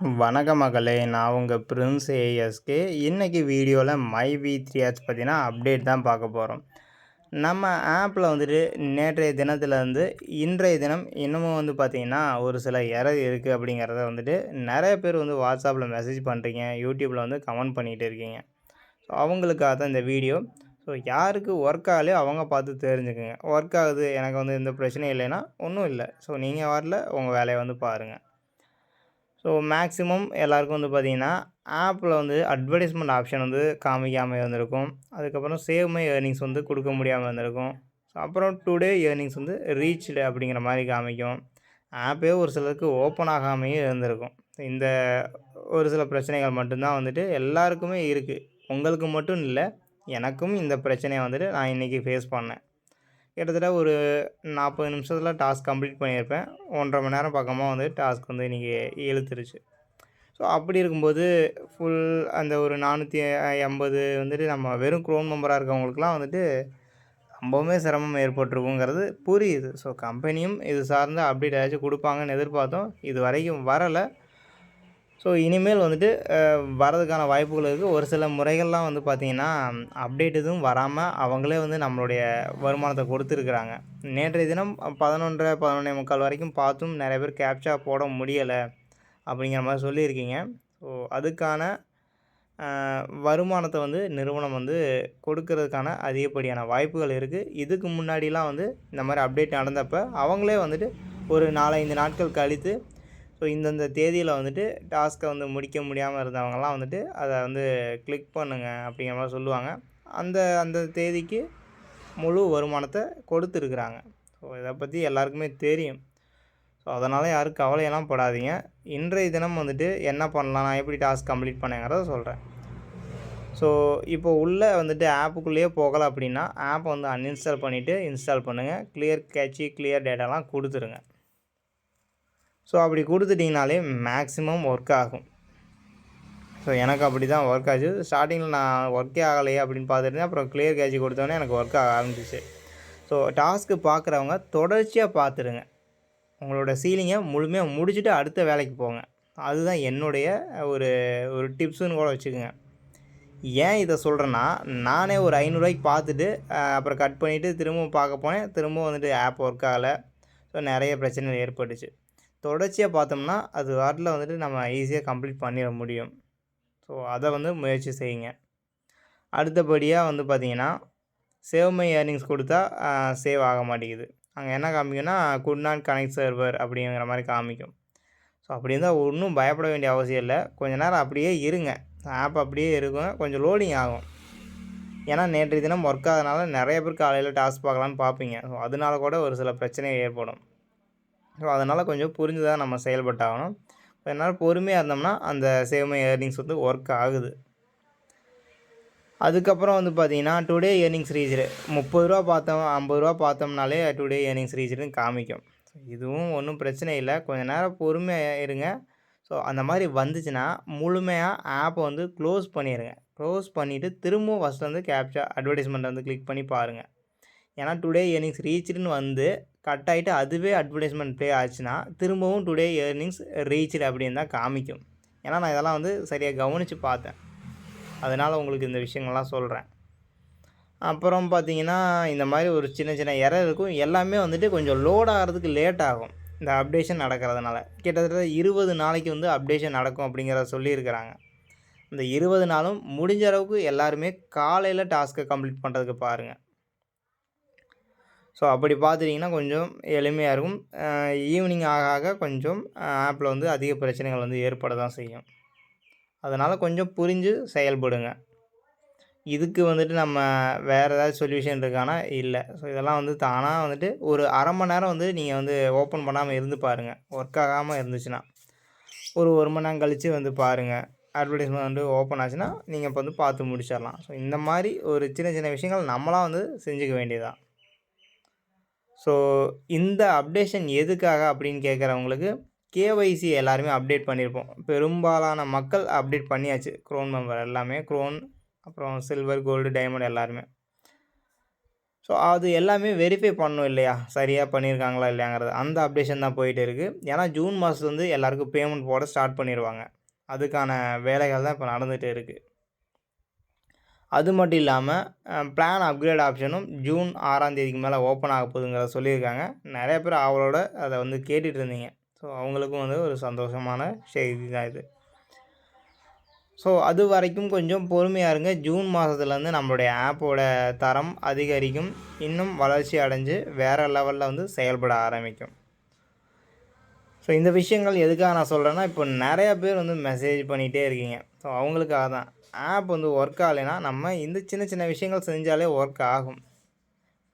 வணக்க மகளே நான் உங்கள் பிரின்ஸ் ஏஎஸ்கே. இன்றைக்கி வீடியோவில் மை வி த்ரீ ஆட்ஸ் பார்த்தீங்கன்னா அப்டேட் தான் பார்க்க போகிறோம் நம்ம ஆப்பில் வந்துட்டு நேற்றைய தினத்துலேருந்து இன்றைய தினம் இன்னமும் வந்து பார்த்திங்கன்னா ஒரு சில எரர் இருக்குது அப்படிங்கிறத வந்துட்டு நிறைய பேர் வந்து வாட்ஸ்அப்பில் மெசேஜ் பண்ணுறீங்க யூடியூப்பில் வந்து கமெண்ட் பண்ணிகிட்டு இருக்கீங்க. ஸோ அவங்களுக்காக தான் இந்த வீடியோ. ஸோ யாருக்கு ஒர்க் ஆகலையோ அவங்க பார்த்து தெரிஞ்சுக்கோங்க. ஒர்க் ஆகுது எனக்கு வந்து எந்த பிரச்சனையும் இல்லைன்னா ஒன்றும் இல்லை. ஸோ நீங்கள் வரல உங்கள் வேலையை வந்து பாருங்கள் ஸோ மேக்ஸிமம் எல்லாருக்கும் வந்து பார்த்திங்கன்னா ஆப்பில் வந்து அட்வர்டைஸ்மெண்ட் ஆப்ஷன் வந்து காமிக்காமல் இருந்திருக்கும். அதுக்கப்புறம் சேவ் மை ஏர்னிங்ஸ் வந்து கொடுக்க முடியாமல் இருந்திருக்கும். ஸோ அப்புறம் டுடே ஏர்னிங்ஸ் வந்து ரீச்டு அப்படிங்கிற மாதிரி காமிக்கும். ஆப்பே ஒரு சிலருக்கு ஓப்பன் ஆகாமையே இருந்திருக்கும். இந்த ஒரு சில பிரச்சனைகள் மட்டும்தான் வந்துட்டு எல்லாருக்குமே இருக்குது உங்களுக்கு மட்டும் இல்லை எனக்கும் இந்த பிரச்சனையை வந்துட்டு நான் இன்றைக்கி ஃபேஸ் பண்ணேன். கிட்டத்தட்ட ஒரு நாற்பது நிமிஷத்தில் டாஸ்க் கம்ப்ளீட் பண்ணியிருப்பேன். ஒன்றரை மணி நேரம் பக்கமாக வந்து டாஸ்க் வந்து இன்றைக்கி இழுத்துருச்சு. ஸோ அப்படி இருக்கும்போது ஃபுல் அந்த ஒரு நானூற்றி எண்பது வந்துட்டு நம்ம வெறும் க்ரோன் மெம்பராக இருக்கவங்களுக்குலாம் வந்துட்டு ரொம்பவுமே சிரமம் ஏற்பட்டிருக்குங்கிறது புரியுது. ஸோ கம்பெனியும் இது சார்ந்த அப்டேட் ஏதாச்சும் கொடுப்பாங்கன்னு எதிர்பார்த்தோம். இது வரைக்கும் வரலை. ஸோ இனிமேல் வந்துட்டு வரதுக்கான வாய்ப்புகள் இருக்குது ஒரு சில முறைகள்லாம் வந்து பார்த்திங்கன்னா அப்டேட் எதுவும் வராமல் அவங்களே வந்து நம்மளுடைய வருமானத்தை கொடுத்துருக்குறாங்க. நேற்றைய தினம் பதினொன்றரை பதினொன்றே முக்கால் வரைக்கும் பார்த்தும் நிறைய பேர் கேப்சா போட முடியலை அப்படிங்கிற மாதிரி சொல்லியிருக்கீங்க. ஸோ அதுக்கான வருமானத்தை வந்து நிறுவனம் வந்து கொடுக்கறதுக்கான அதிகப்படியான வாய்ப்புகள் இருக்குது இதுக்கு முன்னாடிலாம் வந்து இந்த மாதிரி அப்டேட் நடந்தப்போ அவங்களே வந்துட்டு ஒரு நாலஞ்சு நாட்கள் கழித்து ஸோ இந்தந்த தேதியில் வந்துட்டு டாஸ்க்கை வந்து முடிக்க முடியாமல் இருந்தவங்கலாம் வந்துட்டு அதை வந்து கிளிக் பண்ணுங்கள் அப்படிங்கிற மாதிரி சொல்லுவாங்க. அந்த அந்த தேதிக்கு முழு வருமானத்தை கொடுத்துருக்குறாங்க. ஸோ இதை பற்றி எல்லாருக்குமே தெரியும். ஸோ அதனால் யாரும் கவலையெல்லாம் படாதீங்க. இன்றைய தினம் வந்துட்டு என்ன பண்ணலாம்? நான் எப்படி டாஸ்க் கம்ப்ளீட் பண்ணேங்கிறத சொல்கிறேன் ஸோ இப்போ உள்ளே வந்துட்டு ஆப்புக்குள்ளேயே போகலை அப்படின்னா ஆப்பை வந்து அன்இன்ஸ்டால் பண்ணிவிட்டு இன்ஸ்டால் பண்ணுங்கள் கிளியர் கேட்சி கிளியர் டேட்டாலாம் கொடுத்துருங்க. ஸோ அப்படி கொடுத்துட்டிங்கனாலே மேக்ஸிமம் ஒர்க் ஆகும். ஸோ எனக்கு அப்படி தான் ஒர்க் ஆச்சு ஸ்டார்டிங்கில் நான் ஒர்க்கே ஆகலையே அப்படின்னு பார்த்துட்டு அப்புறம் கிளியர் கேஜி கொடுத்தோன்னே எனக்கு ஒர்க் ஆக ஆரம்பிச்சிச்சு. ஸோ டாஸ்க்கு பார்க்குறவங்க தொடர்ச்சியாக பார்த்துருங்க. உங்களோட சீலிங்கை முழுமையாக முடிச்சுட்டு அடுத்த வேலைக்கு போங்க. அதுதான் என்னுடைய ஒரு ஒரு டிப்ஸுன்னு கூட வச்சுக்கோங்க. ஏன் இதை சொல்கிறேன்னா நானே ஒரு ஐநூறுரூவாய்க்கு பார்த்துட்டு அப்புறம் கட் பண்ணிவிட்டு திரும்பவும் பார்க்க போனேன். திரும்பவும் வந்துட்டு ஆப் ஒர்க் ஆகலை. ஸோ நிறைய பிரச்சனைகள் ஏற்பட்டுச்சு. தொடர்ச்சியாக பார்த்தோம்னா அது வாட்டில் வந்துட்டு நம்ம ஈஸியாக கம்ப்ளீட் பண்ணிட முடியும். ஸோ அதை வந்து முயற்சி செய்யுங்க. அடுத்தபடியாக வந்து பார்த்திங்கன்னா சேவ் மை ஏர்னிங்ஸ் கொடுத்தா சேவ் ஆக மாட்டேங்குது. அங்கே என்ன காமிக்கும்னா குட் நாட் கனெக்ட் சர்வர் அப்படிங்கிற மாதிரி காமிக்கும். ஸோ அப்படி இருந்தால் ஒன்றும் பயப்பட வேண்டிய அவசியம் இல்லை. கொஞ்ச நேரம் அப்படியே இருங்க. ஆப் அப்படியே இருக்கும். கொஞ்சம் லோடிங் ஆகும். ஏன்னா நேற்று தினம் ஒர்க் ஆகிறதுனால நிறைய பேர் காலையில் டாஸ்க் பார்க்கலான்னு பார்ப்பீங்க. ஸோ அதனால கூட ஒரு சில பிரச்சனைகள் ஏற்படும். ஸோ அதனால் கொஞ்சம் புரிஞ்சு தான் நம்ம செயல்பட்டாகணும். என்னால் பொறுமையாக இருந்தோம்னா அந்த சேவ்மை ஏர்னிங்ஸ் வந்து ஒர்க் ஆகுது. அதுக்கப்புறம் வந்து பார்த்தீங்கன்னா டுடே ஏர்னிங்ஸ் ரீச்சரு முப்பது ரூபா பார்த்தோம் ஐம்பது ரூபா பார்த்தோம்னாலே டுடே ஏர்னிங்ஸ் ரீச்சர்னு காமிக்கும். இதுவும் ஒன்றும் பிரச்சனை இல்லை. கொஞ்சம் நேரம் பொறுமையாக இருங்க. ஸோ அந்த மாதிரி வந்துச்சுன்னா முழுமையாக ஆப்பை வந்து க்ளோஸ் பண்ணிடுங்க க்ளோஸ் பண்ணிவிட்டு திரும்பவும் ஃபஸ்ட்டு வந்து கேப்சா அட்வர்டைஸ்மெண்ட்டை வந்து கிளிக் பண்ணி பாருங்கள் ஏன்னா டுடே ஏர்னிங்ஸ் ரீச்சுன்னு வந்து கட் ஆகிட்டு அதுவே அட்வர்டைஸ்மெண்ட் ப்ளே ஆச்சுன்னா திரும்பவும் டுடே ஏர்னிங்ஸ் ரீச்சு அப்படின்னு தான் காமிக்கும். ஏன்னா நான் இதெல்லாம் வந்து சரியாக கவனித்து பார்த்தேன். அதனால் உங்களுக்கு இந்த விஷயங்கள்லாம் சொல்கிறேன் அப்புறம் பார்த்தீங்கன்னா இந்த மாதிரி ஒரு சின்ன சின்ன எரர் இருக்கும். எல்லாமே வந்துட்டு கொஞ்சம் லோட் ஆகிறதுக்கு லேட் ஆகும். இந்த அப்டேஷன் நடக்கிறதுனால. கிட்டத்தட்ட இருபது நாளைக்கு வந்து அப்டேஷன் நடக்கும் அப்படிங்கிறத சொல்லியிருக்கிறாங்க. இந்த இருபது நாளும் முடிஞ்ச அளவுக்கு எல்லாருமே காலையில் டாஸ்க்கை கம்ப்ளீட் பண்ணுறதுக்கு பாருங்கள் ஸோ அப்படி பார்த்துட்டிங்கன்னா கொஞ்சம் எளிமையாக இருக்கும். ஈவினிங் ஆக ஆக கொஞ்சம் ஆப்பில் வந்து அதிக பிரச்சனைகள் வந்து ஏற்பட தான் செய்யும். அதனால் கொஞ்சம் புரிஞ்சு செயல்படுங்க. இதுக்கு வந்துட்டு நம்ம வேறு ஏதாவது சொல்யூஷன் இருக்கானா? இல்லை. ஸோ இதெல்லாம் வந்து தானாக வந்துட்டு ஒரு அரை மணி நேரம் வந்து நீங்கள் வந்து ஓப்பன் பண்ணாமல் இருந்து பாருங்கள் ஒர்க் ஆகாமல் இருந்துச்சுன்னா. ஒரு ஒரு மணி நேரம் கழித்து வந்து பாருங்கள் அட்வர்டைஸ்மெண்ட் வந்து ஓப்பன் ஆச்சுன்னா நீங்கள் இப்போ வந்து பார்த்து முடிச்சிடலாம் ஸோ இந்த மாதிரி ஒரு சின்ன சின்ன விஷயங்கள் நம்மளாம் வந்து செஞ்சுக்க வேண்டியதான் ஸோ இந்த அப்டேஷன் எதுக்காக அப்படின்னு கேட்குறவங்களுக்கு கேஒய்சி எல்லாருமே அப்டேட் பண்ணியிருப்போம் பெரும்பாலான மக்கள் அப்டேட் பண்ணியாச்சு. க்ரோன் மெம்பர் எல்லாமே க்ரோன் அப்புறம் சில்வர் கோல்டு டைமண்ட் எல்லாருமே. ஸோ அது எல்லாமே வெரிஃபை பண்ணணும் இல்லையா? சரியாக பண்ணியிருக்காங்களா இல்லையாங்கிறது. அந்த அப்டேஷன் தான் போயிட்டு இருக்குது ஏன்னா ஜூன் மாதத்துலேருந்து எல்லாருக்கும் பேமெண்ட் போட ஸ்டார்ட் பண்ணிடுவாங்க அதுக்கான வேலைகள் தான் இப்போ நடந்துகிட்டு இருக்குது அது மட்டும் இல்லாமல் பிளான் அப்கிரேட் ஆப்ஷனும் ஜூன் ஆறாம் தேதிக்கு மேலே ஓப்பன் ஆக போகுதுங்கிறத சொல்லியிருக்காங்க. நிறைய பேர் அவளோட அதை வந்து கேட்டுட்டு இருந்தீங்க. ஸோ அவங்களுக்கும் வந்து ஒரு சந்தோஷமான செய்தி தான் இது. ஸோ அது வரைக்கும் கொஞ்சம் பொறுமையாக இருங்க. ஜூன் மாதத்துலேருந்து நம்மளுடைய ஆப்போட தரம் அதிகரிக்கும். இன்னும் வளர்ச்சி அடைஞ்சு வேறு லெவலில் வந்து செயல்பட ஆரம்பிக்கும். ஸோ இந்த விஷயங்கள் எதுக்காக நான் சொல்கிறேன்னா இப்போ நிறையா பேர் வந்து மெசேஜ் பண்ணிகிட்டே இருக்கீங்க. ஸோ அவங்களுக்காக தான். ஆப் வந்து ஒர்க் ஆகலைன்னா நம்ம இந்த சின்ன சின்ன விஷயங்கள் செஞ்சாலே ஒர்க் ஆகும்.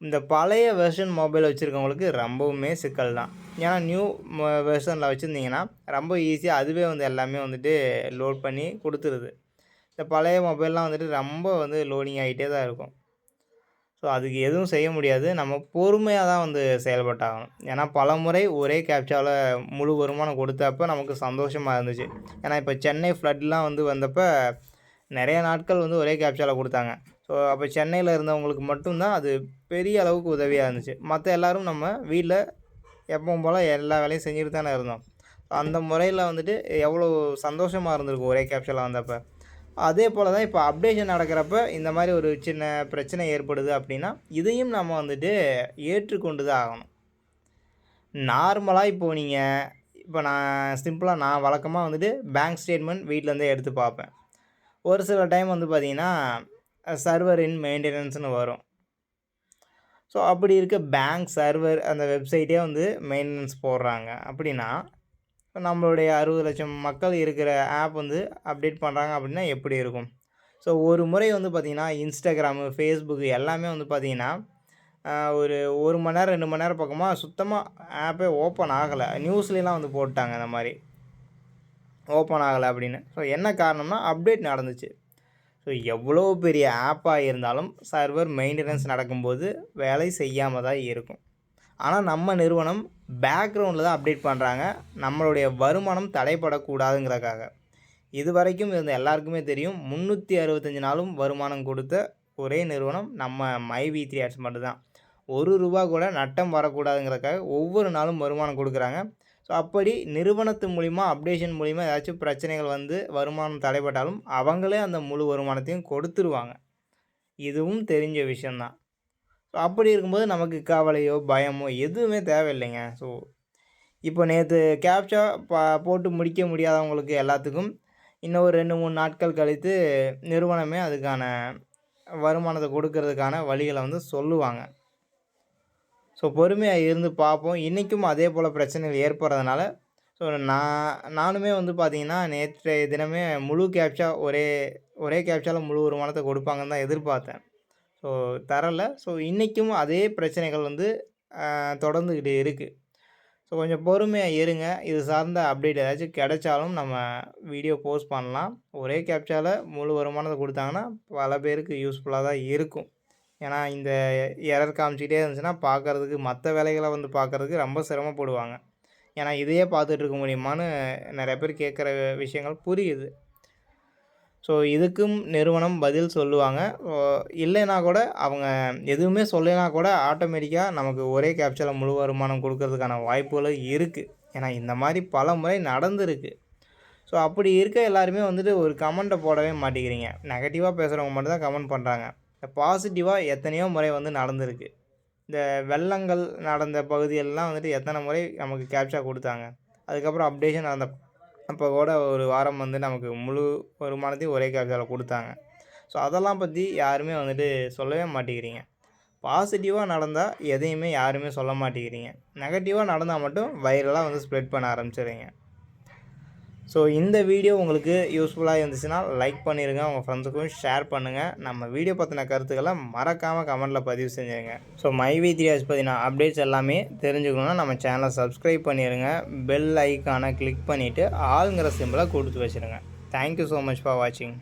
இந்த பழைய வெர்ஷன் மொபைல் வச்சுருக்கவங்களுக்கு ரொம்பவுமே சிக்கல் தான். ஏன்னா நியூ வெர்ஷனில் வச்சுருந்தீங்கன்னா ரொம்ப ஈஸியாக அதுவே வந்து எல்லாமே வந்துட்டு லோட் பண்ணி கொடுத்துருது. இந்த பழைய மொபைல்லாம் வந்துட்டு ரொம்ப வந்து லோடிங் ஆகிட்டே தான் இருக்கும். ஸோ அதுக்கு எதுவும் செய்ய முடியாது. நம்ம பொறுமையாக தான் வந்து செயல்பட்டாகணும். ஏன்னா பல முறை ஒரே கேப்சாவில் முழு வருமானம் கொடுத்தப்ப நமக்கு சந்தோஷமாக இருந்துச்சு. ஏன்னா இப்போ சென்னை ஃப்ளட்லாம் வந்து வந்தப்போ நிறைய நாட்கள் வந்து ஒரே கேப்சாவில் கொடுத்தாங்க. ஸோ அப்போ சென்னையில் இருந்தவங்களுக்கு மட்டும்தான் அது பெரிய அளவுக்கு உதவியாக இருந்துச்சு. மற்ற எல்லோரும் நம்ம வீட்டில் எப்பவும் போல் எல்லா வேலையும் செஞ்சுட்டு தானே இருந்தோம். அந்த முறையில் வந்துட்டு எவ்வளோ சந்தோஷமாக இருந்திருக்கும் ஒரே கேப்சூலில் வந்தப்போ. அதே போல் தான் இப்போ அப்டேஷன் நடக்கிறப்ப இந்த மாதிரி ஒரு சின்ன பிரச்சனை ஏற்படுது அப்படின்னா இதையும் நம்ம வந்துட்டு ஏற்றுக்கொண்டு தான் ஆகணும். நார்மலாக இப்போது நீங்கள் இப்போ நான் சிம்பிளாக நான் வழக்கமாக வந்துட்டு பேங்க் ஸ்டேட்மெண்ட் வீட்டிலேருந்தே எடுத்து பார்ப்பேன். ஒரு சில டைம் வந்து பார்த்திங்கன்னா சர்வர் இன் மெயின்டெனன்ஸ்னு வரும். ஸோ அப்படி இருக்க பேங்க் சர்வர் அந்த வெப்சைட்டே வந்து மெயின்டெனன்ஸ் போடுறாங்க. அப்படின்னா நம்மளுடைய அறுபது லட்சம் மக்கள் இருக்கிற ஆப் வந்து அப்டேட் பண்ணுறாங்க அப்படின்னா எப்படி இருக்கும்? ஸோ ஒரு முறை வந்து பார்த்திங்கன்னா இன்ஸ்டாகிராமு ஃபேஸ்புக்கு எல்லாமே வந்து பார்த்திங்கன்னா ஒரு ஒரு மணி நேரம் ரெண்டு மணி நேரம் பக்கமாக சுத்தமாக ஆப்பே ஓப்பன் ஆகலை. நியூஸ்லாம் வந்து போட்டாங்க இந்த மாதிரி. ஓப்பன் ஆகலை அப்படின்னு. ஸோ என்ன காரணம்னா அப்டேட் நடந்துச்சு. ஸோ எவ்வளோ பெரிய ஆப்பாக இருந்தாலும் சர்வர் மெயின்டெனன்ஸ் நடக்கும்போது வேலை செய்யாமல் தான் இருக்கும். ஆனால் நம்ம நிறுவனம் பேக்ரவுண்டில் தான் அப்டேட் பண்ணுறாங்க நம்மளுடைய வருமானம் தடைப்படக்கூடாதுங்கிறக்காக இது வரைக்கும் இருந்த எல்லாருக்குமே தெரியும் முந்நூற்றி அறுபத்தஞ்சு நாளும் வருமானம் கொடுத்த ஒரே நிறுவனம் நம்ம மை வி த்ரீ ஆட்ஸ் மட்டும்தான். ஒரு ரூபா கூட நட்டம் வரக்கூடாதுங்கிறக்காக ஒவ்வொரு நாளும் வருமானம் கொடுக்குறாங்க. ஸோ அப்படி நிறுவனத்து மூலிமா அப்டேஷன் மூலிமா ஏதாச்சும் பிரச்சனைகள் வந்து வருமானம் தடைப்பட்டாலும் அவங்களே அந்த முழு வருமானத்தையும் கொடுத்துருவாங்க. இதுவும் தெரிஞ்ச விஷயந்தான் ஸோ அப்படி இருக்கும்போது நமக்கு கவலையோ பயமோ எதுவுமே தேவையில்லைங்க. ஸோ இப்போ நேற்று கேப்சா பா போட்டு முடிக்க முடியாதவங்களுக்கு எல்லாத்துக்கும் இன்னும் ஒரு ரெண்டு மூணு நாட்கள் கழித்து நிறுவனமே அதுக்கான வருமானத்தை கொடுக்கறதுக்கான வழிகளை வந்து சொல்லுவாங்க. ஸோ பொறுமையாக இருந்து பார்ப்போம். இன்றைக்கும் அதே போல் பிரச்சனைகள் ஏற்படுறதுனால ஸோ நான் நானுமே வந்து பார்த்திங்கன்னா நேற்றைய தினமே முழு கேப்ஷா ஒரே ஒரே கேப்ஷாவில் முழு வருமானத்தை கொடுப்பாங்கன்னு தான் எதிர்பார்த்தேன். ஸோ தரலை. ஸோ இன்றைக்கும் அதே பிரச்சனைகள் வந்து தொடர்ந்துக்கிட்டு இருக்குது ஸோ கொஞ்சம் பொறுமையாக இருங்க. இது சார்ந்த அப்டேட் ஏதாச்சும் கிடைச்சாலும் நம்ம வீடியோ போஸ்ட் பண்ணலாம். ஒரே கேப்சாவில் முழு வருமானத்தை கொடுத்தாங்கன்னா பல பேருக்கு யூஸ்ஃபுல்லாக தான் இருக்கும். ஏன்னா இந்த எரர் காமிச்சிக்கிட்டே இருந்துச்சுன்னா பார்க்குறதுக்கு மற்ற வேலைகளை வந்து பார்க்குறதுக்கு ரொம்ப சிரமப்படுவாங்க. ஏன்னா இதையே பார்த்துட்டு இருக்க முடியுமான்னு நிறைய பேர் கேட்குற விஷயங்கள் புரியுது. ஸோ இதுக்கும் நிறுவனம் பதில் சொல்லுவாங்க. இல்லைன்னா கூட அவங்க எதுவுமே சொல்லலைனா கூட ஆட்டோமேட்டிக்காக நமக்கு ஒரே கேப்சரில் முழு வருமானம் கொடுக்கறதுக்கான வாய்ப்புகளும் இருக்குது ஏன்னா இந்த மாதிரி பல முறை நடந்துருக்கு. ஸோ அப்படி இருக்க எல்லாருமே வந்துட்டு ஒரு கமெண்ட்டை போடவே மாட்டேங்கிறீங்க. நெகட்டிவாக பேசுகிறவங்க மட்டும் தான் கமெண்ட் பண்ணுறாங்க பாசிட்டிவாக எத்தனையோ முறை வந்து நடந்திருக்கு. இந்த வெள்ளங்கள் நடந்த பகுதியெல்லாம் வந்துட்டு எத்தனை முறை நமக்கு கேப்சா கொடுத்தாங்க. அதுக்கப்புறம் அப்டேஷன் நடந்த அப்போ கூட ஒரு வாரம் வந்து நமக்கு முழு வருமானத்தையும் ஒரே கேப்சாவில் கொடுத்தாங்க. ஸோ அதெல்லாம் பற்றி யாருமே வந்துட்டு சொல்லவே மாட்டேங்கிறீங்க. பாசிட்டிவாக நடந்தால் எதையுமே யாருமே சொல்ல மாட்டேங்கிறீங்க. நெகட்டிவாக நடந்தால் மட்டும் வைரலாக வந்து ஸ்ப்ரெட் பண்ண ஆரம்பிச்சிடுறீங்க. ஸோ இந்த வீடியோ உங்களுக்கு யூஸ்ஃபுல்லாக இருந்துச்சுன்னா லைக் பண்ணிடுங்க உங்கள் ஃப்ரெண்ட்ஸுக்கும் ஷேர் பண்ணுங்கள் நம்ம வீடியோ பற்றின கருத்துக்களை மறக்காமல் கமெண்ட்டில் பதிவு செஞ்சுருங்க. ஸோ மைவி த்ரீ ஹாஸ் பற்றின அப்டேட்ஸ் எல்லாமே தெரிஞ்சுக்கணுன்னா நம்ம சேனலை சப்ஸ்கிரைப் பண்ணிடுங்க பெல் ஐக்கானை கிளிக் பண்ணிவிட்டு ஆளுங்கிற சிம்பிளை கொடுத்து வச்சுருங்க. தேங்க்யூ ஸோ மச் ஃபார் வாட்சிங்